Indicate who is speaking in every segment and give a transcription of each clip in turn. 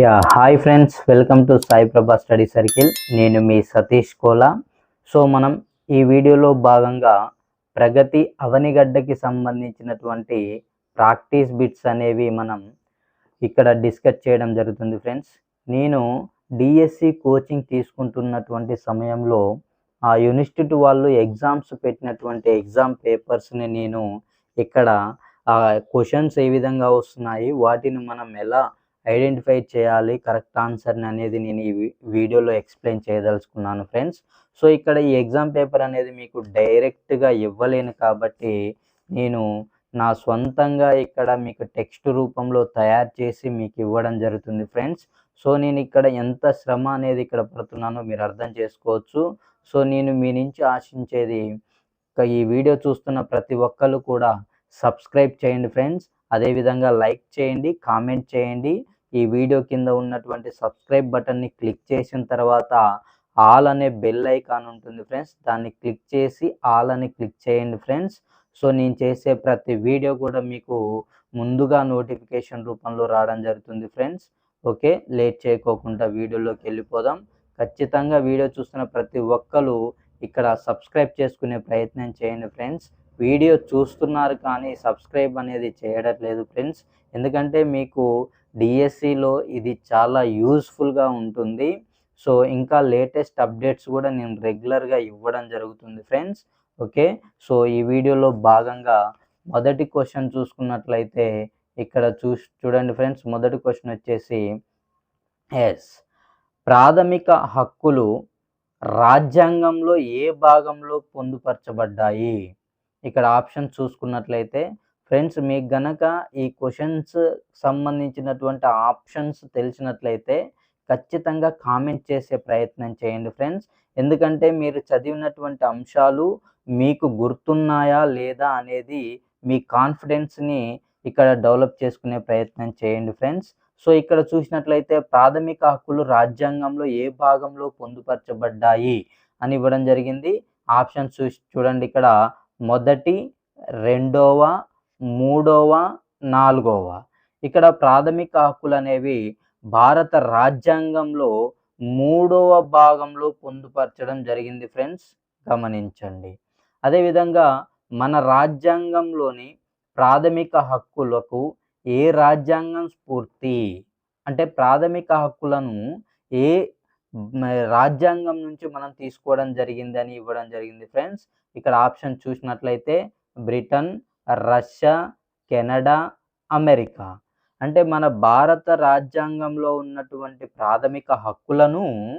Speaker 1: Yeah hi friends welcome to Sai Prabha study circle. నేను మీ Satish Kola. So మనం ఈ వీడియోలో భాగంగా ప్రగతి అవనిగడ్డకి సంబంధించినటువంటి ప్రాక్టీస్ బిట్స్ అనేవి మనం ఇక్కడ డిస్కస్ చేయడం జరుగుతుంది ఫ్రెండ్స్. నేను డిఎస్సి కోచింగ్ తీసుకుంటున్నటువంటి సమయంలో ఆ యూనివర్సిటీ వాళ్ళు ఎగ్జామ్స్ పెట్టినటువంటి ఎగ్జామ్ పేపర్స్ని నేను ఇక్కడ ఆ క్వశ్చన్స్ ఏ విధంగా వస్తున్నాయి వాటిని మనం ఎలా ఐడెంటిఫై చేయాలి కరెక్ట్ ఆన్సర్ని అనేది నేను ఈ వీ- వీడియోలో ఎక్స్ప్లెయిన్ చేయదలుచుకున్నాను ఫ్రెండ్స్. సో ఇక్కడ ఈ ఎగ్జామ్ పేపర్ అనేది మీకు డైరెక్ట్గా ఇవ్వలేను కాబట్టి నేను నా సొంతంగా ఇక్కడ మీకు టెక్స్ట్ రూపంలో తయారు చేసి మీకు ఇవ్వడం జరుగుతుంది ఫ్రెండ్స్. సో నేను ఇక్కడ ఎంత శ్రమ అనేది ఇక్కడ పడుతున్నానో మీరు అర్థం చేసుకోవచ్చు. సో నేను మీ నుంచి ఆశించేది ఈ వీడియో చూస్తున్న ప్రతి ఒక్కరు కూడా సబ్స్క్రైబ్ చేయండి ఫ్రెండ్స్. అదేవిధంగా లైక్ చేయండి కామెంట్ చేయండి. ఈ వీడియో కింద ఉన్నటువంటి సబ్స్క్రైబ్ బటన్ని క్లిక్ చేసిన తర్వాత ఆల్ అనే బెల్ ఐకాన్ ఉంటుంది ఫ్రెండ్స్. దాన్ని క్లిక్ చేసి ఆల్ అని క్లిక్ చేయండి ఫ్రెండ్స్. సో నేను చేసే ప్రతి వీడియో కూడా మీకు ముందుగా నోటిఫికేషన్ రూపంలో రావడం జరుగుతుంది ఫ్రెండ్స్. ఓకే లేట్ చేయకోకుండా వీడియోలోకి వెళ్ళిపోదాం. ఖచ్చితంగా వీడియో చూస్తున్న ప్రతి ఒక్కరు ఇక్కడ సబ్స్క్రైబ్ చేసుకునే ప్రయత్నం చేయండి ఫ్రెండ్స్. వీడియో చూస్తున్నారు కానీ సబ్స్క్రైబ్ అనేది చేయడం లేదు ఫ్రెండ్స్. ఎందుకంటే మీకు డిఎస్సిలో ఇది చాలా యూస్ఫుల్గా ఉంటుంది. సో ఇంకా లేటెస్ట్ అప్డేట్స్ కూడా నేను రెగ్యులర్గా ఇవ్వడం జరుగుతుంది ఫ్రెండ్స్ ఓకే? సో ఈ వీడియోలో భాగంగా మొదటి క్వశ్చన్ చూసుకున్నట్లయితే ఇక్కడ చూ చూడండి ఫ్రెండ్స్ మొదటి క్వశ్చన్ వచ్చేసి ఎస్ ప్రాథమిక హక్కులు రాజ్యాంగంలో ఏ భాగంలో పొందుపరచబడ్డాయి? ఇక్కడ ఆప్షన్ చూసుకున్నట్లయితే ఫ్రెండ్స్ మీకు గనక ఈ క్వశ్చన్స్ సంబంధించినటువంటి ఆప్షన్స్ తెలిసినట్లయితే ఖచ్చితంగా కామెంట్ చేసే ప్రయత్నం చేయండి ఫ్రెండ్స్. ఎందుకంటే మీరు చదివినటువంటి అంశాలు మీకు గుర్తున్నాయా లేదా అనేది మీ కాన్ఫిడెన్స్ని ఇక్కడ డెవలప్ చేసుకునే ప్రయత్నం చేయండి ఫ్రెండ్స్. సో ఇక్కడ చూసినట్లయితే ప్రాథమిక హక్కులు రాజ్యాంగంలో ఏ భాగంలో పొందుపరచబడ్డాయి అని ఇవ్వడం జరిగింది. ఆప్షన్ చూసి చూడండి ఇక్కడ. మొదటి రెండవ మూడవ నాలుగవ. ఇక్కడ ప్రాథమిక హక్కులు అనేవి భారత రాజ్యాంగంలో మూడవ భాగంలో పొందుపరచడం జరిగింది ఫ్రెండ్స్. గమనించండి. అదేవిధంగా మన రాజ్యాంగంలోని ప్రాథమిక హక్కులకు ఏ రాజ్యాంగం స్ఫూర్తి? అంటే ప్రాథమిక హక్కులను ఏ రాజ్యాంగం నుంచి మనం తీసుకోవడం జరిగింది అని ఇవ్వడం జరిగింది ఫ్రెండ్స్. ఇక్కడ ఆప్షన్ చూసినట్లయితే బ్రిటన్ రష్యా కెనడా అమెరికా. అంటే మన భారత రాజ్యాంగంలో ఉన్నటువంటి ప్రాథమిక హక్కులను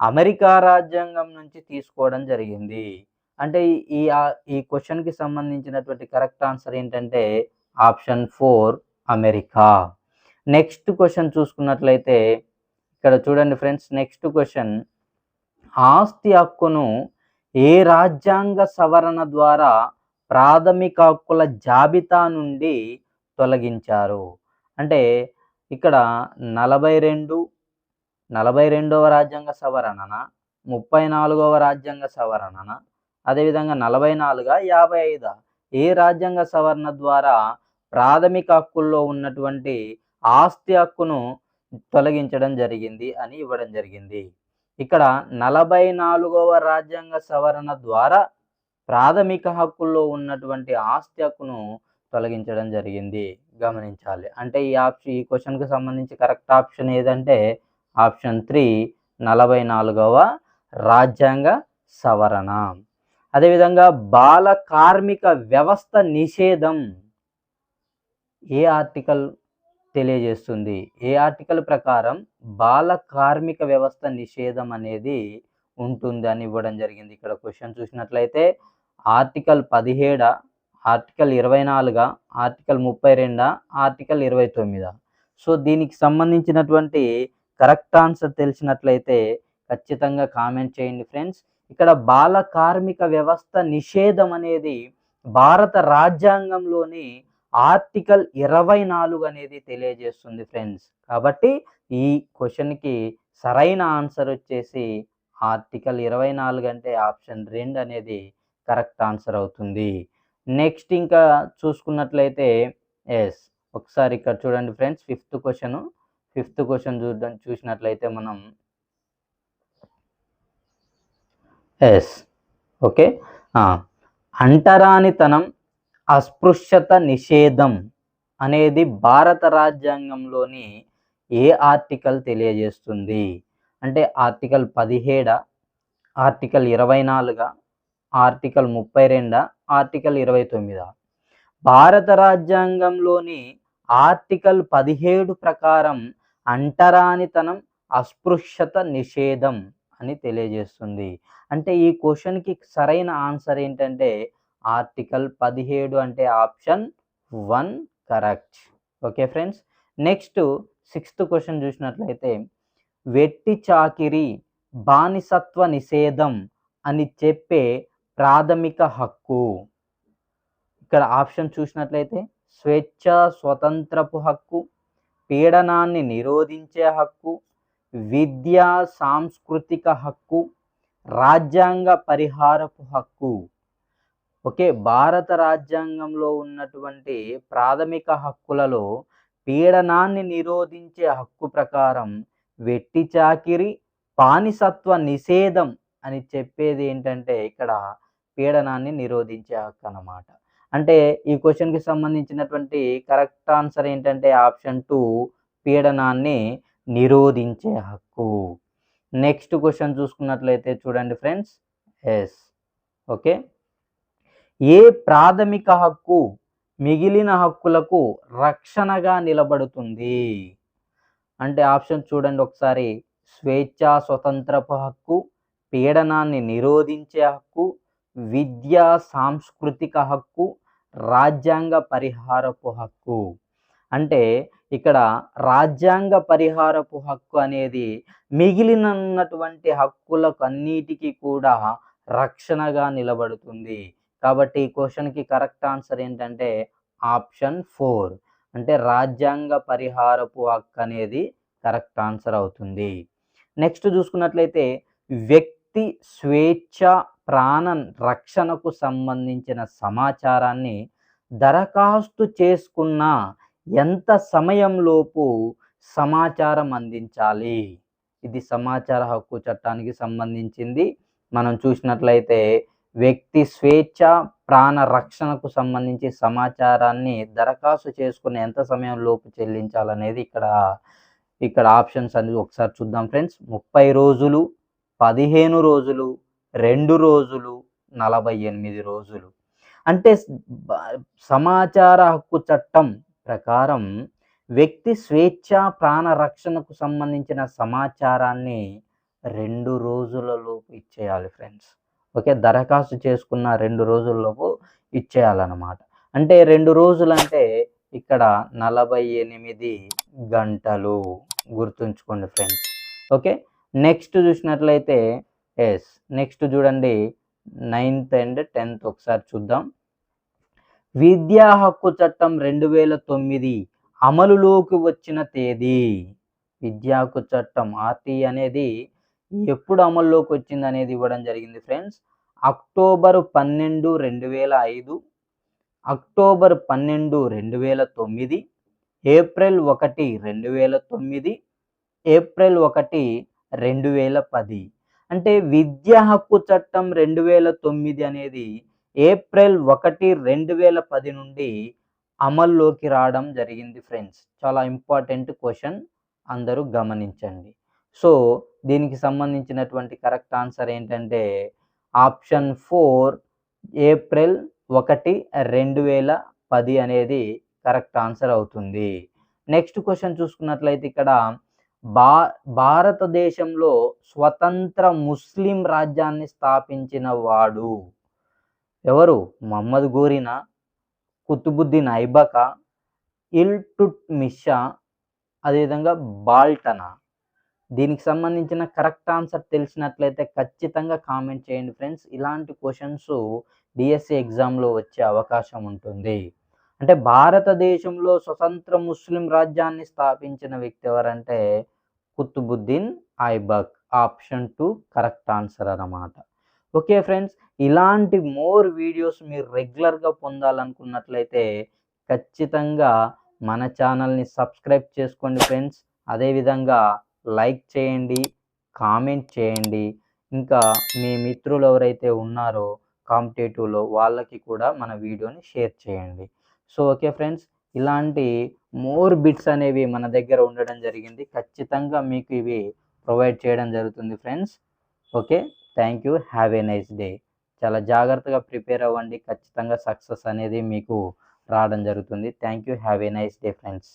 Speaker 1: అమెరికా రాజ్యాంగం నుంచి తీసుకోవడం జరిగింది. అంటే ఈ- ఈ క్వశ్చన్కి సంబంధించినటువంటి కరెక్ట్ ఆన్సర్ ఏంటంటే option four America. Next question చూసుకున్నట్లయితే ఇక్కడ చూడండి ఫ్రెండ్స్ నెక్స్ట్ క్వశ్చన్. ఆస్తి హక్కును ఏ రాజ్యాంగ సవరణ ద్వారా ప్రాథమిక హక్కుల జాబితా నుండి తొలగించారు. అంటే ఇక్కడ నలభై రెండు నలభై రెండవ రాజ్యాంగ సవరణన ముప్పై నాలుగవ రాజ్యాంగ సవరణన అదేవిధంగా నలభై నాలుగా యాభై ఐదా ఏ రాజ్యాంగ సవరణ ద్వారా ప్రాథమిక హక్కుల్లో ఉన్నటువంటి ఆస్తి హక్కును తొలగించడం జరిగింది అని ఇవ్వడం జరిగింది. ఇక్కడ నలభై నాలుగవ రాజ్యాంగ సవరణ ద్వారా ప్రాథమిక హక్కుల్లో ఉన్నటువంటి ఆస్తి హక్కును తొలగించడం జరిగింది. గమనించాలి. అంటే ఈ ఆప్షన్ ఈ క్వశ్చన్కి సంబంధించి కరెక్ట్ ఆప్షన్ ఏదంటే ఆప్షన్ త్రీ నలభై నాలుగవ రాజ్యాంగ సవరణ. అదేవిధంగా బాల కార్మిక వ్యవస్థ నిషేధం ఏ ఆర్టికల్ తెలియజేస్తుంది? ఏ ఆర్టికల్ ప్రకారం బాల కార్మిక వ్యవస్థ నిషేధం అనేది ఉంటుంది అని ఇవ్వడం జరిగింది. ఇక్కడ క్వశ్చన్ చూసినట్లయితే ఆర్టికల్ పదిహేడ ఆర్టికల్ ఇరవై నాలుగా ఆర్టికల్ ముప్పై రెండా ఆర్టికల్ ఇరవై తొమ్మిదా సో దీనికి సంబంధించినటువంటి కరెక్ట్ ఆన్సర్ తెలిసినట్లయితే ఖచ్చితంగా కామెంట్ చేయండి ఫ్రెండ్స్. ఇక్కడ బాల కార్మిక వ్యవస్థ నిషేధం అనేది భారత రాజ్యాంగంలోని ఆర్టికల్ ఇరవై నాలుగు అనేది తెలియజేస్తుంది ఫ్రెండ్స్. కాబట్టి ఈ క్వశ్చన్కి సరైన ఆన్సర్ వచ్చేసి ఆర్టికల్ ఇరవై నాలుగు అంటే ఆప్షన్ రెండు అనేది కరెక్ట్ ఆన్సర్ అవుతుంది. నెక్స్ట్ ఇంకా చూసుకున్నట్లయితే ఎస్ ఒకసారి ఇక్కడ చూడండి friends fifth question fifth question చూడడం చూసినట్లయితే మనం ఎస్ ఓకే అంటరానితనం అస్పృశ్యత నిషేధం అనేది భారత రాజ్యాంగంలోని ఏ ఆర్టికల్ తెలియజేస్తుంది? అంటే ఆర్టికల్ పదిహేడ ఆర్టికల్ ఇరవై నాలుగా ఆర్టికల్ ముప్పై రెండా? ఆర్టికల్ ఇరవై తొమ్మిదా? భారత రాజ్యాంగంలోని ఆర్టికల్ పదిహేడు ప్రకారం అంటరానితనం అస్పృశ్యత నిషేధం అని తెలియజేస్తుంది. అంటే ఈ క్వశ్చన్కి సరైన ఆన్సర్ ఏంటంటే ఆర్టికల్ పదిహేడు అంటే option one correct. Okay friends? Next sixth question చూసినట్లయితే వెట్టి చాకిరి బానిసత్వ నిషేధం అని చెప్పే ప్రాథమిక హక్కు. ఇక్కడ ఆప్షన్ చూసినట్లయితే స్వేచ్ఛ స్వతంత్రపు హక్కు పీడనాన్ని నిరోధించే హక్కు విద్యా సాంస్కృతిక హక్కు రాజ్యాంగ పరిహారపు హక్కు. ఓకే భారత రాజ్యాంగంలో ఉన్నటువంటి ప్రాథమిక హక్కులలో పీడనాన్ని నిరోధించే హక్కు ప్రకారం వెట్టి చాకిరి పానిసత్వ నిషేధం అని చెప్పేది ఏంటంటే ఇక్కడ పీడనాన్ని నిరోధించే హక్కు అన్నమాట. అంటే ఈ క్వశ్చన్కి సంబంధించినటువంటి కరెక్ట్ ఆన్సర్ ఏంటంటే ఆప్షన్ టూ పీడనాన్ని నిరోధించే హక్కు. నెక్స్ట్ క్వశ్చన్ చూసుకున్నట్లయితే చూడండి ఫ్రెండ్స్ ఎస్. ఓకే? ఏ ప్రాథమిక హక్కు మిగిలిన హక్కులకు రక్షణగా నిలబడుతుంది? అంటే ఆప్షన్ చూడండి ఒకసారి. స్వేచ్ఛా స్వతంత్రపు హక్కు పీడనాన్ని నిరోధించే హక్కు విద్యా సాంస్కృతిక హక్కు రాజ్యాంగ పరిహారపు హక్కు. అంటే ఇక్కడ రాజ్యాంగ పరిహారపు హక్కు అనేది మిగిలినన్నటువంటి హక్కులకు అన్నిటికీ కూడా రక్షణగా నిలబడుతుంది. కాబట్టి ఈ క్వశ్చన్కి కరెక్ట్ ఆన్సర్ ఏంటంటే ఆప్షన్ ఫోర్. అంటే రాజ్యాంగ పరిహారపు హక్కు అనేది కరెక్ట్ ఆన్సర్ అవుతుంది. నెక్స్ట్ చూసుకున్నట్లయితే వ్యక్తి స్వేచ్ఛ ప్రాణ రక్షణకు సంబంధించిన సమాచారాన్ని దరఖాస్తు చేసుకున్న ఎంత సమయంలోపు సమాచారం అందించాలి? ఇది సమాచార హక్కు చట్టానికి సంబంధించింది. మనం చూసినట్లయితే వ్యక్తి స్వేచ్ఛ ప్రాణ రక్షణకు సంబంధించి సమాచారాన్ని దరఖాస్తు చేసుకునే ఎంత సమయం లోపు చెల్లించాలనేది ఇక్కడ ఇక్కడ ఆప్షన్స్ అనేది ఒకసారి చూద్దాం ఫ్రెండ్స్. ముప్పై రోజులు పదిహేను రోజులు రెండు రోజులు నలభై ఎనిమిది రోజులు. అంటే సమాచార హక్కు చట్టం ప్రకారం వ్యక్తి స్వేచ్ఛ ప్రాణ రక్షణకు సంబంధించిన సమాచారాన్ని రెండు రోజులలోపు ఇచ్చేయాలి ఫ్రెండ్స్. ఓకే దరఖాస్తు చేసుకున్న రెండు రోజుల్లోపు ఇచ్చేయాలన్నమాట. అంటే రెండు రోజులు అంటే ఇక్కడ నలభై ఎనిమిది గంటలు గుర్తుంచుకోండి ఫ్రెండ్స్. ఓకే నెక్స్ట్ చూసినట్లయితే ఎస్. నెక్స్ట్ చూడండి. నైన్త్ అండ్ టెన్త్ ఒకసారి చూద్దాం. విద్యా హక్కు చట్టం రెండు వేల తొమ్మిది అమలులోకి వచ్చిన తేదీ. విద్యా హక్కు చట్టం ఆర్టీ అనేది ఎప్పుడు అమల్లోకి వచ్చింది అనేది ఇవ్వడం జరిగింది ఫ్రెండ్స్. అక్టోబర్ పన్నెండు రెండు వేల ఐదు అక్టోబర్ పన్నెండు రెండు వేల తొమ్మిది ఏప్రిల్ ఒకటి రెండు వేల తొమ్మిది ఏప్రిల్ ఒకటి రెండు వేల పది అంటే విద్యా హక్కు చట్టం రెండు వేల తొమ్మిది అనేది ఏప్రిల్ ఒకటి రెండు వేల పది నుండి అమల్లోకి రావడం జరిగింది ఫ్రెండ్స్. చాలా ఇంపార్టెంట్ క్వశ్చన్ అందరూ గమనించండి. సో దీనికి సంబంధించినటువంటి కరెక్ట్ ఆన్సర్ ఏంటంటే ఆప్షన్ ఫోర్ ఏప్రిల్ ఒకటి రెండు వేల పది అనేది కరెక్ట్ ఆన్సర్ అవుతుంది. నెక్స్ట్ క్వశ్చన్ చూసుకున్నట్లయితే ఇక్కడ భా భారతదేశంలో స్వతంత్ర ముస్లిం రాజ్యాన్ని స్థాపించిన వాడు ఎవరు? మహమ్మద్ గోరినా కుతుబుద్దీన్ ఐబక ఇల్టుట్ మిషా అదేవిధంగా బాల్టనా? దీనికి సంబంధించిన కరెక్ట్ ఆన్సర్ తెలిసినట్లయితే ఖచ్చితంగా కామెంట్ చేయండి ఫ్రెండ్స్. ఇలాంటి క్వశ్చన్స్ డిఎస్సి ఎగ్జామ్లో వచ్చే అవకాశం ఉంటుంది. అంటే భారతదేశంలో స్వతంత్ర ముస్లిం రాజ్యాన్ని స్థాపించిన వ్యక్తి ఎవరంటే Qutbuddin Aibak. Option two correct answer అన్నమాట. ఓకే ఫ్రెండ్స్ ఇలాంటి మోర్ వీడియోస్ మీరు రెగ్యులర్గా పొందాలనుకున్నట్లయితే ఖచ్చితంగా మన ఛానల్ని సబ్స్క్రైబ్ చేసుకోండి ఫ్రెండ్స్. అదేవిధంగా లైక్ చేయండి కామెంట్ చేయండి. ఇంకా మీ మిత్రులు ఎవరైతే ఉన్నారో కాంపిటేటివ్లో వాళ్ళకి కూడా మన వీడియోని షేర్ చేయండి. So okay friends. ఇలాంటి మోర్ బిట్స్ అనేవి మన దగ్గర ఉండడం జరిగింది. ఖచ్చితంగా మీకు ఇవి ప్రొవైడ్ చేయడం జరుగుతుంది friends. Okay. Thank you. Have a nice day. చాలా జాగ్రత్తగా ప్రిపేర్ అవ్వండి. ఖచ్చితంగా సక్సెస్ అనేది మీకు రావడం జరుగుతుంది. Thank you. Have a nice day friends.